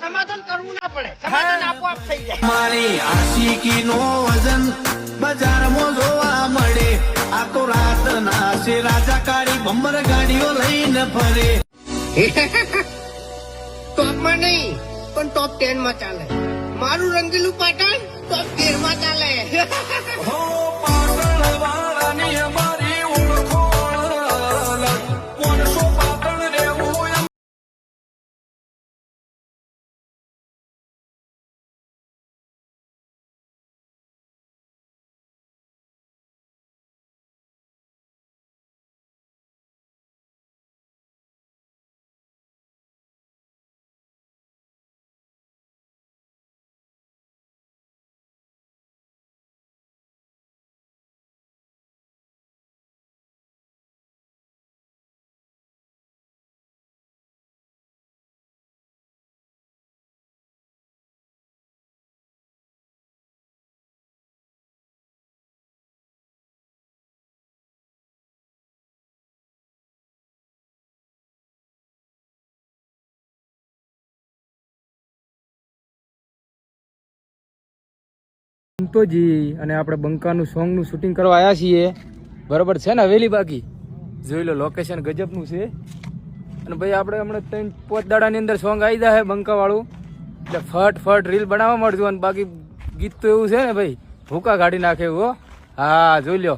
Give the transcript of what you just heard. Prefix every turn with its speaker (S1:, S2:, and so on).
S1: સમાધાન કરવું ના પડે. સમાધાન આપોઆપ થઈ જાય.
S2: મારી આશિકી નો વજન બજારમાં જોવા મળે. આ તો રાત ના છે રાજા કાળી ભમર ગાડીઓ લઈને ફરે.
S1: ટોપમાં નહીં પણ ટોપ ટેનમાં ચાલે. મારું રંગીલું પાટણ ટોપ તેરમાં ચાલે
S3: સંતોજી અને આપણે બંકાનું સોંગનું શૂટિંગ કરવા આવ્યા છીએ. બરાબર છે ને હવેલી બાકી? જોઈ લો લોકેશન ગજબનું છે. અને ભાઈ, આપણે હમણાં ત્રણ પોત દાડાની અંદર સોંગ આવી જાય બંકાવાળું. એટલે ફટ ફટ રીલ બનાવવા મળજો અને બાકી ગીત તો એવું છે ને ભાઈ, ભૂકા કાઢી નાખે એવું હો. હા જોઈ લો